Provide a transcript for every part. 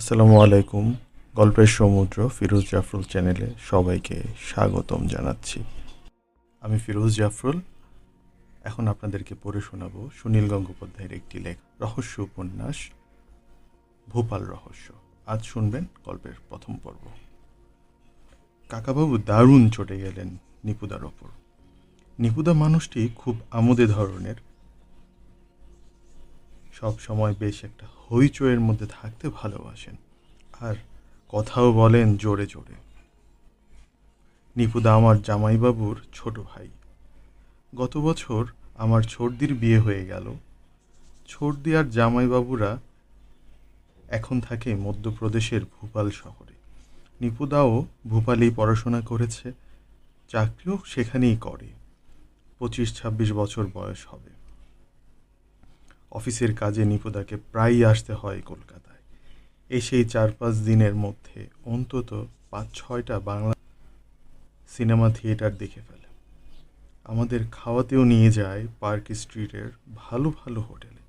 আসসালামু আলাইকুম, গল্পের সমুদ্র ফিরোজ জাফরুল চ্যানেলে সবাইকে স্বাগতম জানাচ্ছি। আমি ফিরোজ জাফরুল। এখন আপনাদেরকে পড়ে শোনাবো সুনীল গঙ্গোপাধ্যায়ের একটি লেখ, রহস্য উপন্যাস, ভোপাল রহস্য। আজ শুনবেন গল্পের প্রথম পর্ব। কাকাবাবু দারুণ চটে গেলেন নিপুদার ওপর। নিপুদা মানুষটি খুব আমোদে ধরনের সব সময় বেশ একটা হইচইয়ের মধ্যে থাকতে ভালোবাসেন। আর কথাও বলেন জোরে জোরে। নিপুদা আমার জামাইবাবুর ছোট ভাই। গত বছর আমার ছোটদির বিয়ে হয়ে গেল। ছোটদি আর জামাইবাবুরা এখন থাকে মধ্যপ্রদেশের ভূপাল শহরে। নিপুদাও ভূপালেই পড়াশোনা করেছে, চাকরিও সেখানেই করে। পঁচিশ ছাব্বিশ বছর বয়স হবে। অফিসের কাজে নিপুদাকে প্রায়ই আসতে হয় কলকাতায়। এসেই চার পাঁচ দিনের মধ্যে অন্তত পাঁচ ছয়টা বাংলা সিনেমা থিয়েটার দেখে ফেলে। আমাদের খাওয়াতেও নিয়ে যায় পার্ক স্ট্রিটের ভালো ভালো হোটেলে।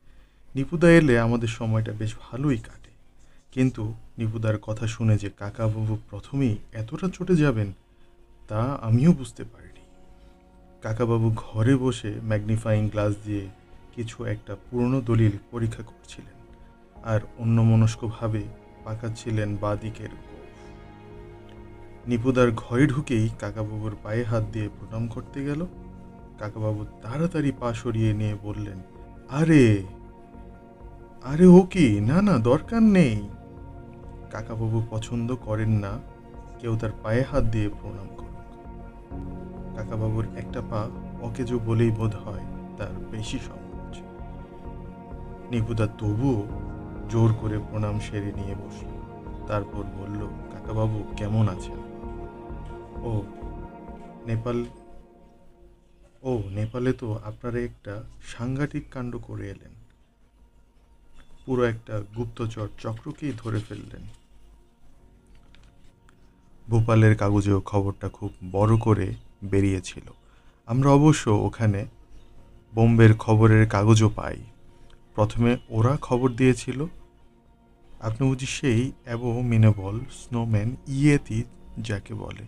নিপুদা এলে আমাদের সময়টা বেশ ভালোই কাটে। কিন্তু নিপুদার কথা শুনে যে কাকাবাবু প্রথমেই এতটা চটে যাবেন, তা আমিও বুঝতে পারিনি। কাকাবাবু ঘরে বসে ম্যাগনিফাইং গ্লাস দিয়ে কিছু একটা পুরনো দলিল পরীক্ষা করছিলেন আর অন্যমনস্কভাবে পাকাচ্ছিলেন বাদিকের গোঁফ। নিপুদার ঘরে ঢুকেই কাকাবাবুর পায়ে হাত দিয়ে প্রণাম করতে গেল। কাকাবাবু তাড়াতাড়ি পা সরিয়ে নিয়ে বললেন, আরে আরে ও কি? না না, দরকার নেই। কাকাবাবু পছন্দ করেন না, কেউ তার পায়ে হাত দিয়ে প্রণাম করুক। কাকাবাবুর একটা পা অকেজো বলেই বোধ হয় তার বেশি সংকোচ নিপুদা তবুও জোর করে প্রণাম সেরে নিয়ে বসল। তারপর বলল, কাকাবাবু, কেমন আছেন? ও, নেপাল, ও, নেপালে তো আপনারা একটা সাংঘাতিক কাণ্ড করে এলেন। পুরো একটা গুপ্তচর চক্রকেই ধরে ফেললেন। ভোপালের কাগজেও খবরটা খুব বড় করে বেরিয়েছিল। আমরা অবশ্য ওখানে বোম্বের খবরের কাগজও পাই। প্রথমে ওরা খবর দিয়েছিল, আপনি বুঝি সেই অ্যাবোমিনেবল স্নোম্যান ইয়েতি যাকে বলে,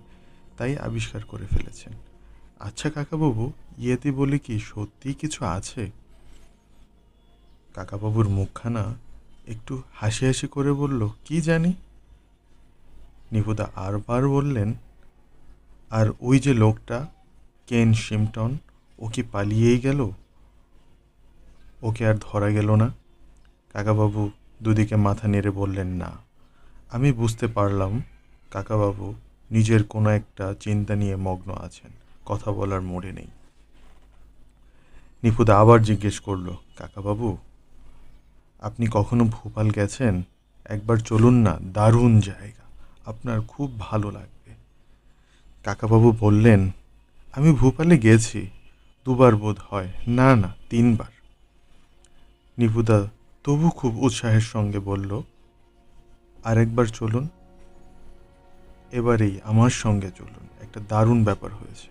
তাই আবিষ্কার করে ফেলেছেন। আচ্ছা কাকাবাবু, ইয়েতি বলে কি সত্যি কিছু আছে? কাকাবাবুর মুখখানা একটু হাসি হাসি করে বলল, কি জানি? নিপুদা আরবার বললেন, আর ওই যে লোকটা, কেন শিমটন, ও কি পালিয়েই গেল? ওকে আর ধরা গেল না। কাকাবাবু দুদিকে মাথা নেড়ে বললেন, না, আমি বুঝতে পারলাম কাকাবাবু নিজের কোনো একটা চিন্তা নিয়ে মগ্ন আছেন, কথা বলার মোড়ে নেই। নিপুদা আবার জিজ্ঞেস করল, কাকাবাবু, আপনি কখনো ভোপাল গেছেন? একবার চলুন না, দারুণ জায়গা, আপনার খুব ভালো লাগবে। কাকাবাবু বললেন, আমি ভোপালে গেছি, দুবার বোধ হয় না না, তিনবার। নিপুদা তবু খুব উৎসাহের সঙ্গে বলল, আরেকবার চলুন। এবারেই আমার সঙ্গে চলুন। একটা দারুণ ব্যাপার হয়েছে।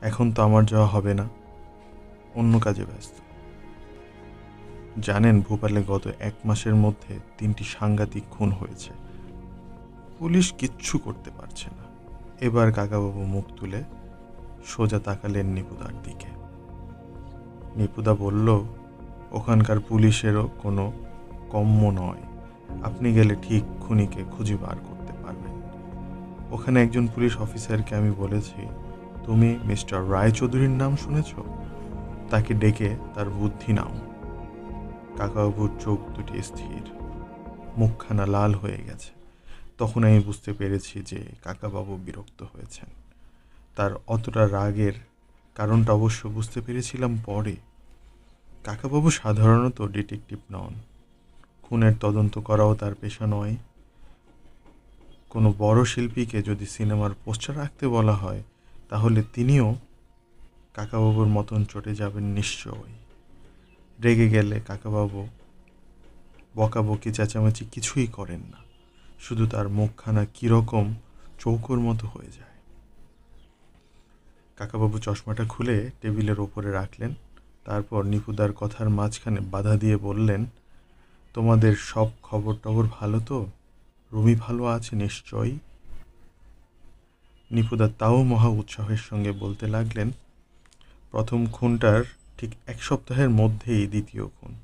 এখন তো আমার যাওয়া হবে না। অন্য কাজে ব্যস্ত। জানেন ভোপালে গত এক মাসের মধ্যে তিনটি সাংঘাতিক খুন হয়েছে। পুলিশ কিচ্ছু করতে পারছে না। এবার কাকাবাবু মুখ তুলে সোজা তাকালেন নিপুদার দিকে। নিপুদা বলল ওখানকার পুলিশেরও কোনো কম্য নয়। আপনি গেলে ঠিক খুনিকে খুঁজে বার করতে পারবেন। ওখানে একজন পুলিশ অফিসারকে আমি বলেছি, তুমি মিস্টার রায়চৌধুরীর নাম শুনেছ? তাকে ডেকে তার বুদ্ধি নাও। কাকাবাবুর চোখ দুটি স্থির, মুখখানা লাল হয়ে গেছে। তখন আমি বুঝতে পেরেছি যে কাকাবাবু বিরক্ত হয়েছেন। তার অতটা রাগের কারণটা অবশ্য বুঝতে পেরেছিলাম পরে। কাকাবাবু সাধারণত ডিটেকটিভ নন। খুনের তদন্ত করাও তার পেশা নয়। কোনো বড় শিল্পীকে যদি সিনেমার পোস্টার রাখতে বলা হয়, তাহলে তিনিও কাকাবাবুর মতন চটে যাবেন নিশ্চয়ই। রেগে গেলে কাকাবাবু বকাবকি, চেঁচামেচি কিছুই করেন না। শুধু তার মুখখানা কীরকম চৌকোর মতো হয়ে যায়। কাকাবাবু চশমাটা খুলে টেবিলের ওপরে রাখলেন। তারপর নিপুদার কথার মাঝখানে বাধা দিয়ে বললেন, তোমাদের সব খবর টবর ভালো তো? রুমি ভালো আছে নিশ্চয়ই? নিপুদা তাও মহা উৎসাহের সঙ্গে বলতে লাগলেন, প্রথম খুনটার ঠিক এক সপ্তাহের মধ্যেই দ্বিতীয় খুন।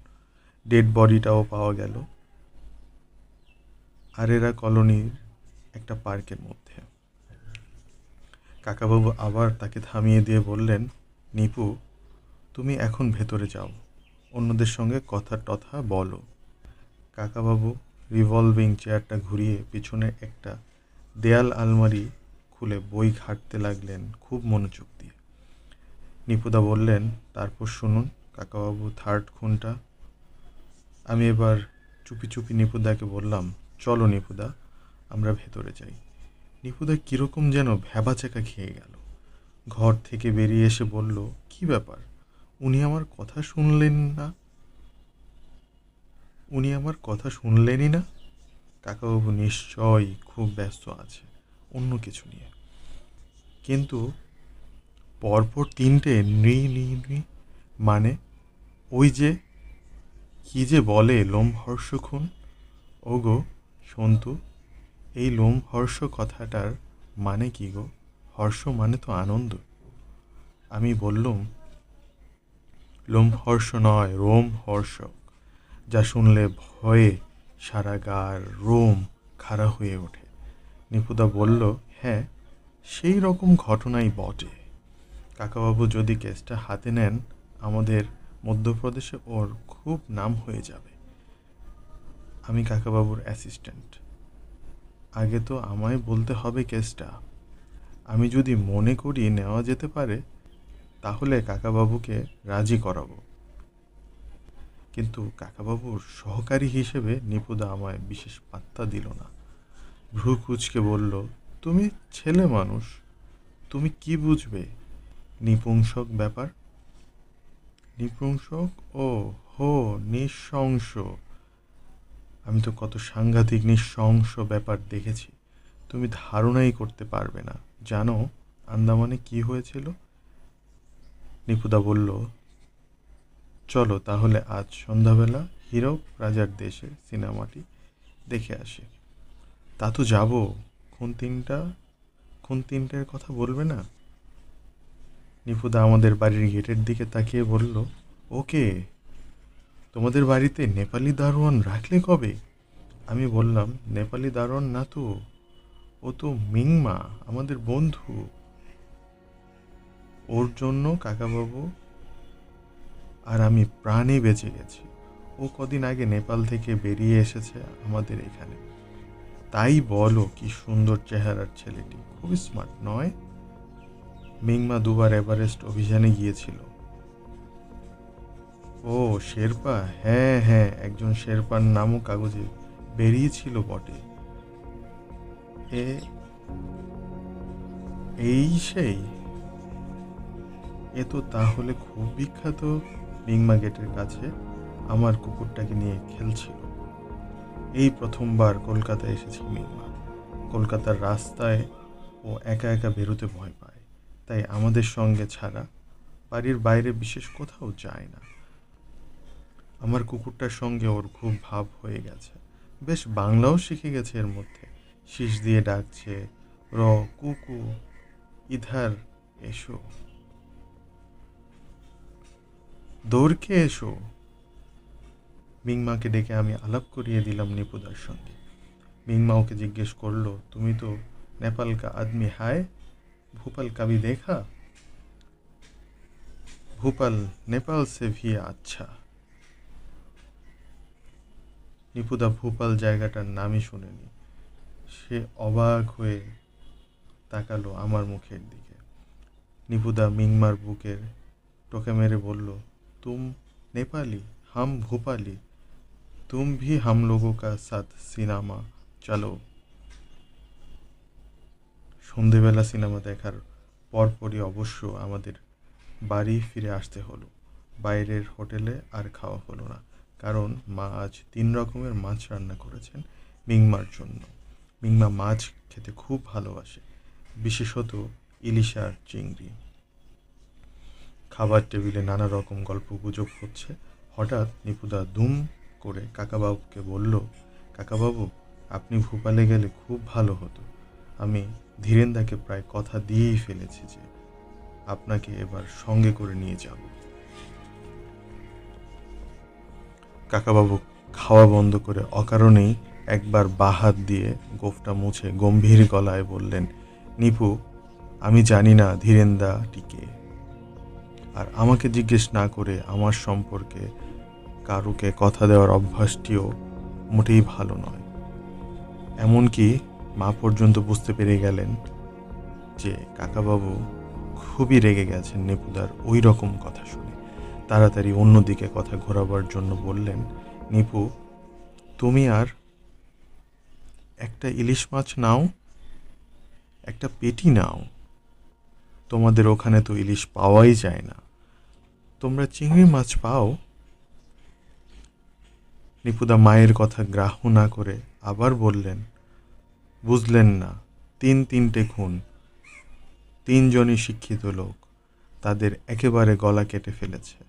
ডেড বডিটাও পাওয়া গেল। আরেরা কলোনির একটা পার্কের মধ্যে। কাকাবাবু আবার তাকে থামিয়ে দিয়ে বললেন, নিপু তুমি এখন ভেতরে যাও। অন্যদের সঙ্গে কথা টথা বলো। কাকাবাবু রিভলভিং চেয়ারটা ঘুরিয়ে পিছনে একটা দেয়াল আলমারি খুলে বই ঘাঁটতে লাগলেন খুব মনোযোগ দিয়ে। নিপুদা বললেন, তারপর শুনুন, কাকাবাবু, থার্ড খুনটা। আমি এবার চুপি চুপি নিপুদাকে বললাম, চলো নিপুদা, আমরা ভেতরে যাই। নিপুদা কীরকম যেন ভ্যাবাচাকা খেয়ে গেল। ঘর থেকে বেরিয়ে এসে বলল, কি ব্যাপার? উনি আমার কথা শুনলেন না। উনি আমার কথা শুনলেনই না। কাকাবাবু নিশ্চয়ই খুব ব্যস্ত আছে, অন্য কিছু নিয়ে। কিন্তু পরপর তিনটে নৃ, নি, নৃ মানে ওই যে, কি যে বলে লোমহর্ষ খুন? ওগো, সন্তু, এই লোমহর্ষ কথাটার মানে কি গো? হর্ষ মানে তো আনন্দ। আমি বললুম লোমহর্ষ নয় রোম হর্ষক যা শুনলে ভয়ে সারা গার রোম খাড়া হয়ে ওঠে। নিপুদা বলল হ্যাঁ সেই রকম ঘটনাই বটে। কাকাবাবু যদি কেসটা হাতে নেন, আমাদের মধ্যপ্রদেশে ওর খুব নাম হয়ে যাবে। আমি কাকাবাবুর অ্যাসিস্ট্যান্ট। আগে তো আমায় বলতে হবে কেসটা। আমি যদি মনে করি নেওয়া যেতে পারে তাহলে কাকাবাবুকে রাজি করাবো। কিন্তু কাকাবাবুর সহকারী হিসেবে নিপুদা আমায় বিশেষ পাত্তা দিল না। ভ্রু কুচকে বলল, তুমি ছেলে মানুষ, তুমি কি বুঝবে নিপুংসক ব্যাপার? নিপুংসক? ও, হো, নিঃশংস। আমি তো কত সাংঘাতিক নিঃশংস ব্যাপার দেখেছি। তুমি ধারণাই করতে পারবে না। জানো আন্দামানে কি হয়েছিল? নিপুদা বলল, চলো তাহলে আজ সন্ধ্যাবেলা হীরক রাজার দেশে সিনেমাটি দেখে আসি। তা তো যাব। খুন তিনটা, খুন তিনটের কথা বলবে না? নিপুদা আমাদের বাড়ির গেটের দিকে তাকিয়ে বলল, ওকে, তোমাদের বাড়িতে নেপালি দারোয়ান রাখলে কবে? আমি বললাম, নেপালি দারোয়ান না তো, ও তো মিংমা, আমাদের বন্ধু। ওর জন্য কাকাবাবু আর আমি প্রাণে বেঁচে গেছি। ও কদিন আগে নেপাল থেকে বেরিয়ে এসেছে আমাদের এখানে। তাই বলো কি সুন্দর চেহারার ছেলেটি। খুবই স্মার্ট নয়? মিংমা দুবার এভারেস্ট অভিযানে গিয়েছিল। ও, শেরপা? হ্যাঁ হ্যাঁ একজন শেরপার নামও কাগজে বেরিয়েছিল বটে। এ, এই সেই? এ তো তাহলে খুব বিখ্যাত মিংমা গেটের কাছে আমার কুকুরটাকে নিয়ে খেলছিল। এই প্রথমবার কলকাতায় এসেছি মিংমা কলকাতার রাস্তায় ও একা একা বেরোতে ভয় পায়। তাই আমাদের সঙ্গে ছাড়া বাড়ির বাইরে বিশেষ কোথাও যায় না। আমার কুকুরটার সঙ্গে ওর খুব ভাব হয়ে গেছে। বেশ বাংলাও শিখে গেছে এর মধ্যে। শীষ দিয়ে ডাকছে, র, কুকু, ইধার, এসো। দৌড়কে এসো? মিংমাকে ডেকে আমি আলাপ করিয়ে দিলাম নিপুদার সঙ্গে। মিংমা ওকে জিজ্ঞেস করল, তুমি তো নেপাল কা আদমি হায়? ভূপাল কাবি দেখা? ভূপাল নেপাল সে ভি আচ্ছা। নিপুদা ভূপাল জায়গাটার নামই শুনেনি। সে অবাক হয়ে তাকালো আমার মুখের দিকে। নিপুদা মিংমার বুকের টোকে মেরে বলল তুম নেপালি হাম ভূপালি তুম ভি হাম লোগো কা সাথ সিনেমা চলো সন্ধেবেলা সিনেমা দেখার পরপরই অবশ্য আমাদের বাড়ি ফিরে আসতে হলো। বাইরের হোটেলে আর খাওয়া হলো না, কারণ মা আজ তিন রকমের মাছ রান্না করেছেন মিংমার জন্য। মিংমা মাছ খেতে খুব ভালোবাসে, বিশেষত ইলিশ চিংড়ি। খাবার টেবিলে নানা রকম গল্প গুজব হচ্ছে। হঠাৎ নিপুদা দুম করে কাকাবাবুকে বলল, কাকাবাবু, আপনি ভোপালে গেলে খুব ভালো হতো। আমি ধীরেন্দাকে প্রায় কথা দিয়েই ফেলেছি যে আপনাকে এবার সঙ্গে করে নিয়ে যাব। কাকাবাবু খাওয়া বন্ধ করে অকারণেই একবার বাহাত দিয়ে গোফটা মুছে গম্ভীর গলায় বললেন, নিপু, আমি জানি না ধীরেন্দা টিকে আর আমাকে জিজ্ঞেস না করে আমার সম্পর্কে কারুকে কথা দেওয়ার অভ্যাসটিও মোটেই ভালো নয়। এমনকি মা পর্যন্ত বুঝতে পেরে গেলেন যে কাকাবাবু খুবই রেগে গেছেন নিপুদার ওই রকম কথা শুনে। তাড়াতাড়ি অন্যদিকে কথা ঘোরাবার জন্য বললেন, নিপু, তুমি আর একটা ইলিশ মাছ নাও, একটা পেটি নাও। তোমাদের ওখানে তো ইলিশ পাওয়াই যায় না। তোমরা চিংড়ি মাছ পাও? নিপুদা মায়ের কথা গ্রাহ্য না করে আবার বললেন, বুঝলেন না, তিন তিনটে খুন। তিনজনই শিক্ষিত লোক। তাদের একেবারে গলা কেটে ফেলেছে।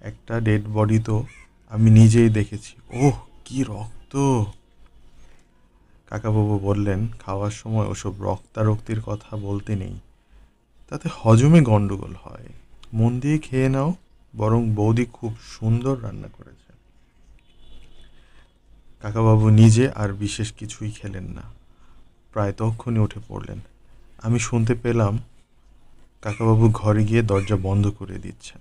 একটা ডেড বডি তো আমি নিজেই দেখেছি। ওহ, কি রক্ত! কাকাবাবু বললেন, খাওয়ার সময় ওসব রক্তারক্তির কথা বলতে নেই। তাতে হজমে গন্ডগোল হয়। মন দিয়ে খেয়ে নাও, বরং বৌদি খুব সুন্দর রান্না করেছে। কাকাবাবু নিজে আর বিশেষ কিছুই খেলেন না। প্রায় তক্ষণই উঠে পড়লেন। আমি শুনতে পেলাম কাকাবাবু ঘরে গিয়ে দরজা বন্ধ করে দিচ্ছেন।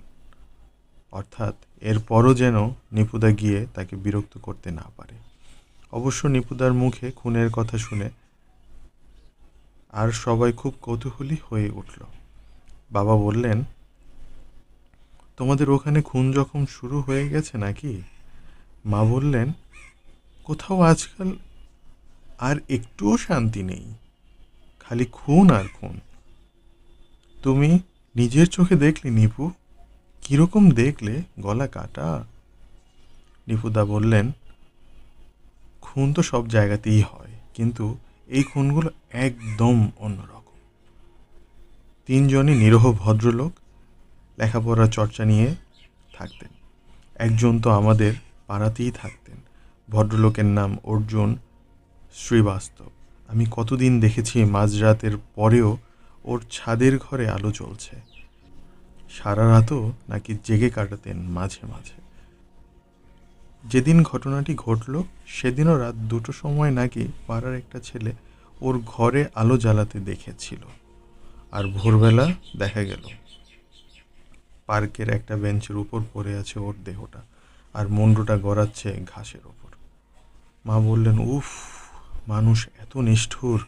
অর্থাৎ এরপরও যেন নিপুদা গিয়ে তাকে বিরক্ত করতে না পারে। অবশ্য নিপুদার মুখে খুনের কথা শুনে আর সবাই খুব কৌতূহলী হয়ে উঠল। বাবা বললেন তোমাদের ওখানে খুন যখন শুরু হয়ে গেছে নাকি? মা বললেন, কোথাও আজকাল আর একটুও শান্তি নেই। খালি খুন আর খুন। তুমি নিজের চোখে দেখলে নিপু? কীরকম দেখলে? গলা কাটা? নিপুদা বললেন, খুন তো সব জায়গাতেই হয়, কিন্তু এই খুনগুলো একদম অন্যরকম। তিনজনই নিরহ ভদ্রলোক লেখাপড়া চর্চা নিয়ে থাকতেন। একজন তো আমাদের পাড়াতেই থাকতেন। ভদ্রলোকের নাম অর্জুন শ্রীবাস্তব। আমি কতদিন দেখেছি মাঝরাতের পরেও ওর ছাদের ঘরে আলো জ্বলছে। সারা রাতও নাকি জেগে কাটাতেন মাঝে মাঝে। যেদিন ঘটনাটি ঘটল, সেদিনও রাত দুটো সময় নাকি পাড়ার একটা ছেলে ওর ঘরে আলো জ্বালাতে দেখেছিল। আর ভোরবেলা দেখা গেল। পার্কের একটা বেঞ্চের উপর পড়ে আছে ওর দেহটা আর মুন্ডুটা গড়াচ্ছে ঘাসের ওপর মা বললেন, উফ, মানুষ এত নিষ্ঠুর।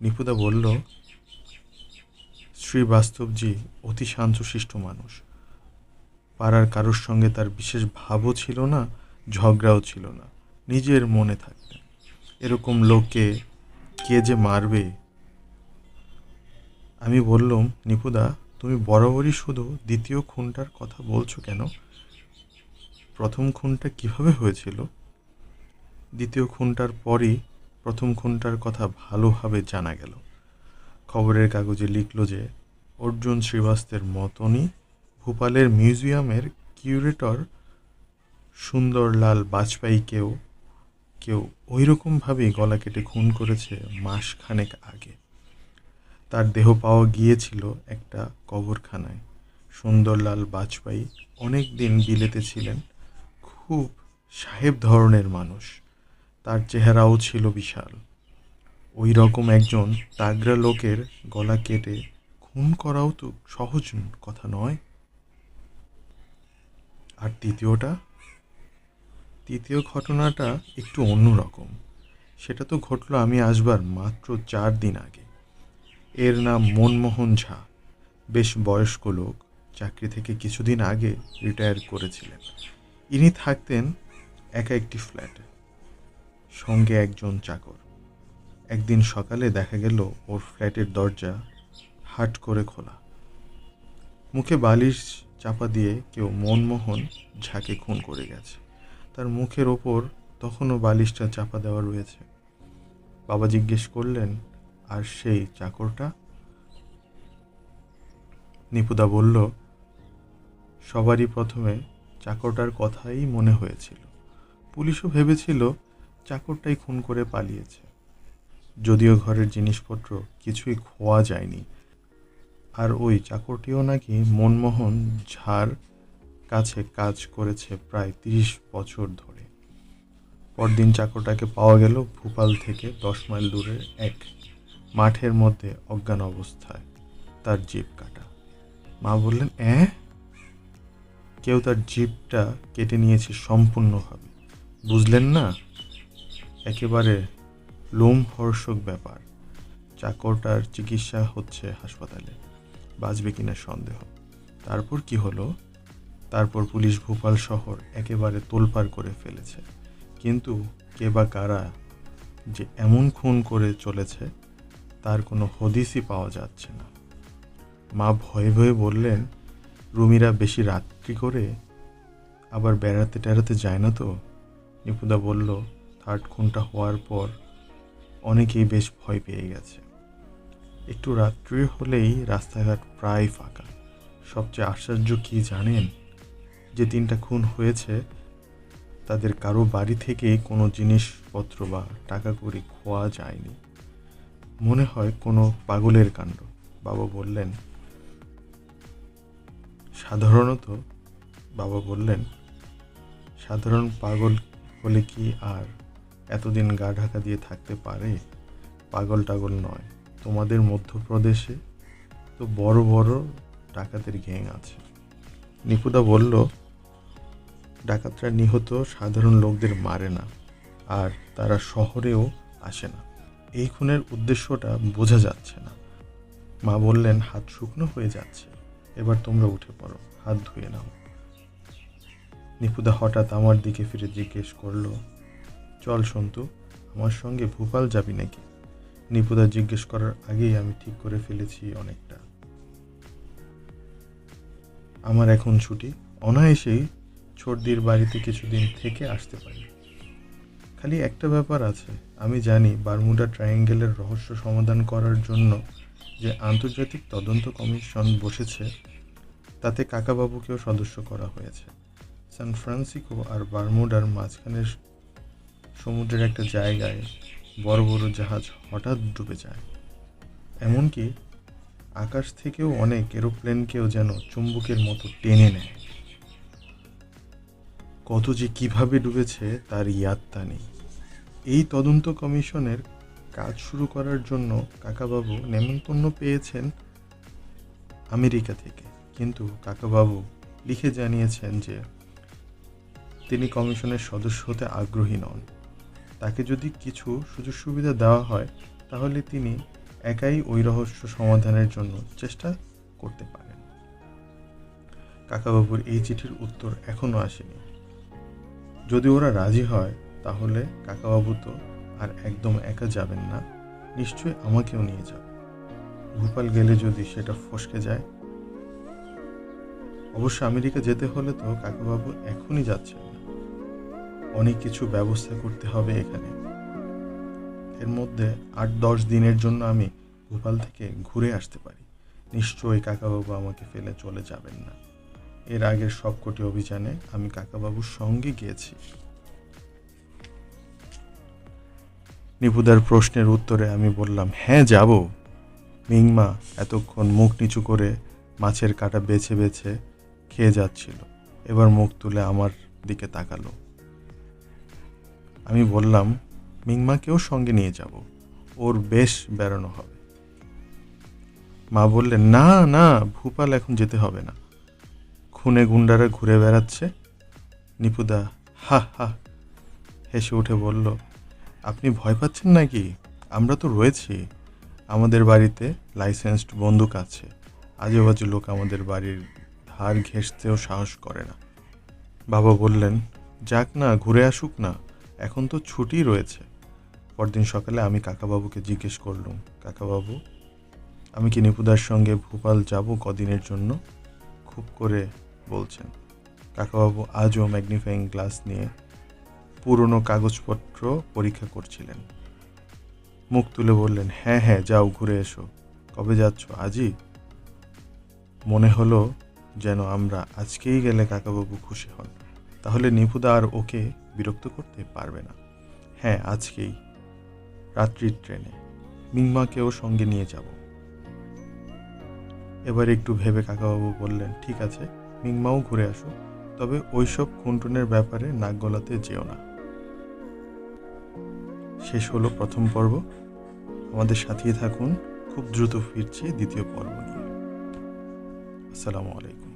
নিপুদা বলল, শ্রী বাস্তবজি অতি শান্তশিষ্ট মানুষ। পাড়ার কারোর সঙ্গে তার বিশেষ ভাবও ছিল না, ঝগড়াও ছিল না। নিজের মনে থাকতেন। এরকম লোককে কে যে মারবে? আমি বললাম, নিপুদা তুমি বরাবরই শুধু দ্বিতীয় খুনটার কথা বলছো কেন? প্রথম খুনটা কীভাবে হয়েছিল? দ্বিতীয় খুনটার পরই প্রথম খুনটার কথা ভালোভাবে জানা গেল। খবরের কাগজে লিখল যে, অর্জুন শ্রীবাস্তের মতনই ভোপালের মিউজিয়ামের কিউরেটর সুন্দরলাল বাজপেয়ীকেও কেউ ওই রকমভাবেই গলা কেটে খুন করেছে মাস খানেক আগে। তার দেহ পাওয়া গিয়েছিল একটা কবরখানায়। সুন্দরলাল বাজপেয়ী অনেক দিন বিলেতে ছিলেন, খুব সাহেব ধরনের মানুষ। তার চেহারাও ছিল বিশাল। ওই রকম একজন তাগরা লোকের গলা কেটে খুন করাও তো সহজ কথা নয়। আর তৃতীয়টা? তৃতীয় ঘটনাটা একটু অন্যরকম। সেটা তো ঘটলো আমি আসবার মাত্র চার দিন আগে। এর নাম মনমোহন ঝা, বেশ বয়স্ক লোক, চাকরি থেকে কিছুদিন আগে রিটায়ার করেছিলেন। ইনি থাকতেন একা একটি ফ্ল্যাটে, সঙ্গে একজন চাকর। একদিন সকালে দেখা গেল ওর ফ্ল্যাটের দরজা হাট করে খোলা। মুখে বালিশ চাপা দিয়ে কেউ মনমোহন ঝাঁকে খুন করে গেছে। তার মুখের ওপর তখনও বালিশটা চাপা দেওয়া রয়েছে। বাবা জিজ্ঞেস করলেন আর সেই চাকরটা? নিপুদা বলল, সবারই প্রথমে চাকরটার কথাই মনে হয়েছিল। পুলিশও ভেবেছিল চাকরটাই খুন করে পালিয়েছে। যদিও ঘরের জিনিসপত্র কিছুই খোয়া যায়নি। আর ওই চাকরটিও নাকি মনমোহন ঝাড় কাছে কাজ করেছে প্রায় তিরিশ বছর ধরে। পরদিন চাকরটাকে পাওয়া গেল ভূপাল থেকে দশ মাইল দূরের এক মাঠের মধ্যে অজ্ঞান অবস্থায় তার জিপ কাটা। মা বললেন অ্যাঁ কেউ তার জিপটা কেটে নিয়েছে সম্পূর্ণভাবে। বুঝলেন না? একেবারে লোমহর্ষক ব্যাপার। চাকরটার চিকিৎসা হচ্ছে হাসপাতালে। বাঁচবে কিনা সন্দেহ। তারপর কি হলো? তারপর পুলিশ ভোপাল শহর একেবারে তোলপাড় করে ফেলেছে। কিন্তু কে বা কারা যে এমন খুন করে চলেছে তার কোনো হদিসই পাওয়া যাচ্ছে না। মা ভয়ে ভয়ে বললেন, রুমিরা বেশি রাত্রি করে আবার বেড়াতে টেড়াতে যায় না তো? নিপুদা বলল, থার্ড খুনটা হওয়ার পর অনেকেই বেশ ভয় পেয়ে গেছে। একটু রাত্রি হলেই রাস্তাঘাট প্রায় ফাঁকা। সবচেয়ে আশ্চর্য কি জানেন? যে তিনটা খুন হয়েছে, তাদের কারও বাড়ি থেকেই কোনো জিনিসপত্র বা টাকা কড়ি খোয়া যায়নি। মনে হয় কোনো পাগলের কাণ্ড। বাবা বললেন, সাধারণত বাবা বললেন, সাধারণ পাগল হলে কি আর এতদিন গা ঢাকা দিয়ে থাকতে পারে? পাগল টাগল নয়, তোমাদের মধ্যপ্রদেশে তো বড় বড় ডাকাতের গ্যাং আছে। নিপুদা বলল, ডাকাতরা নিহত সাধারণ লোকদের মারে না, আর তারা শহরেও আসে না। এই খুনের উদ্দেশ্যটা বোঝা যাচ্ছে না। মা বললেন, হাত শুকনো হয়ে যাচ্ছে। এবার তোমরা উঠে পড়ো, হাত ধুয়ে নাও। নিপুদা হঠাৎ আমার দিকে ফিরে জিজ্ঞেস করল, চল সন্তু, আমার সঙ্গে ভূপাল যাবি নাকি? নিপুদা জিজ্ঞেস করার আগেই আমি ঠিক করে ফেলেছি অনেকটা। আমার এখন ছুটি, অনায়াসেই ছোটদির বাড়িতে কিছুদিন থেকে আসতে পারি। খালি একটা ব্যাপার আছে। আমি জানি বারমুডা ট্রায়াঙ্গেলের রহস্য সমাধান করার জন্য যে আন্তর্জাতিক তদন্ত কমিশন বসেছে, তাতে কাকাবাবুকেও সদস্য করা হয়েছে। সান ফ্রান্সিসকো আর বারমুডার মাঝখানের সমুদ্রের একটা জায়গায় বড় বড় জাহাজ হঠাৎ ডুবে যায়। এমনকি আকাশ থেকেও অনেক এরোপ্লেনকেও যেন চুম্বকের মতো টেনে নেয়। কত যে কীভাবে ডুবেছে তার ইয়াত্তা নেই। এই তদন্ত কমিশনের কাজ শুরু করার জন্য কাকাবাবু নেমন্তন্ন পেয়েছেন আমেরিকা থেকে। কিন্তু কাকাবাবু লিখে জানিয়েছেন যে, তিনি কমিশনের সদস্য হতে আগ্রহী নন। তাকে যদি কিছু সুযোগ সুবিধা দেওয়া হয়, তাহলে তিনি একাই ওই রহস্য সমাধানের জন্য চেষ্টা করতে পারেন। কাকাবাবুর এই চিঠির উত্তর এখনও আসেনি। যদি ওরা রাজি হয় তাহলে কাকাবাবু তো আর একদম একা যাবেন না নিশ্চয়ই আমাকেও নিয়ে যাবে ভোপাল গেলে যদি সেটা ফসকে যায়। অবশ্য আমেরিকা যেতে হলে তো কাকাবাবু এখনই যাচ্ছেন না। অনেক কিছু ব্যবস্থা করতে হবে এখানে। এর মধ্যে আট দশ দিনের জন্য আমি ভোপাল থেকে ঘুরে আসতে পারি। নিশ্চয়ই কাকাবাবু আমাকে ফেলে চলে যাবেন না। এর আগের সবকটি অভিযানে আমি কাকাবাবুর সঙ্গে গিয়েছি। নিপুদার প্রশ্নের উত্তরে আমি বললাম হ্যাঁ যাব। মিংমা এতক্ষণ মুখ নিচু করে মাছের কাটা বেছে বেছে খেয়ে যাচ্ছিল। এবার মুখ তুলে আমার দিকে তাকালো। আমি বললাম, মিংমাকেও সঙ্গে নিয়ে যাব। ওর বেশ বেড়ানো হবে। মা বললেন, না না, ভূপাল এখন যেতে হবে না। খুনে গুন্ডারা ঘুরে বেড়াচ্ছে। নিপুদা হা হা হেসে উঠে বলল আপনি ভয় পাচ্ছেন নাকি? আমরা তো রয়েছি। আমাদের বাড়িতে লাইসেন্সড বন্দুক আছে। আজে বাজে লোক আমাদের বাড়ির ধার ঘেঁষতেও সাহস করে না। বাবা বললেন, যাক না, ঘুরে আসুক না। এখন তো ছুটি রয়েছে। পরদিন সকালে আমি কাকাবাবুকে জিজ্ঞেস করলুম, কাকাবাবু, আমি কি নিপুদার সঙ্গে ভোপাল যাব কদিনের জন্য? খুব করে বলছেন। কাকাবাবু আজও ম্যাগনিফাইং গ্লাস নিয়ে পুরনো কাগজপত্র পরীক্ষা করছিলেন। মুখ তুলে বললেন হ্যাঁ হ্যাঁ যাও, ঘুরে এসো। কবে যাচ্ছ, আজই? মনে হলো যেন আমরা আজকেই গেলে কাকাবাবু খুশি হন। তাহলে নিপুদা আর ওকে বিরক্ত করতে পারবে না। হ্যাঁ আজকেই। রাত্রির ট্রেনে। মিংমাকেও সঙ্গে নিয়ে যাব। এবার একটু ভেবে কাকাবাবু বললেন, ঠিক আছে, মিংমাও ঘুরে আসো তবে ওইসব খুনটুনের ব্যাপারে নাক গলাতে যেও না। শেষ হলো প্রথম পর্ব। আমাদের সাথেই থাকুন। খুব দ্রুত ফিরছি দ্বিতীয় পর্ব নিয়ে। আসসালামু আলাইকুম।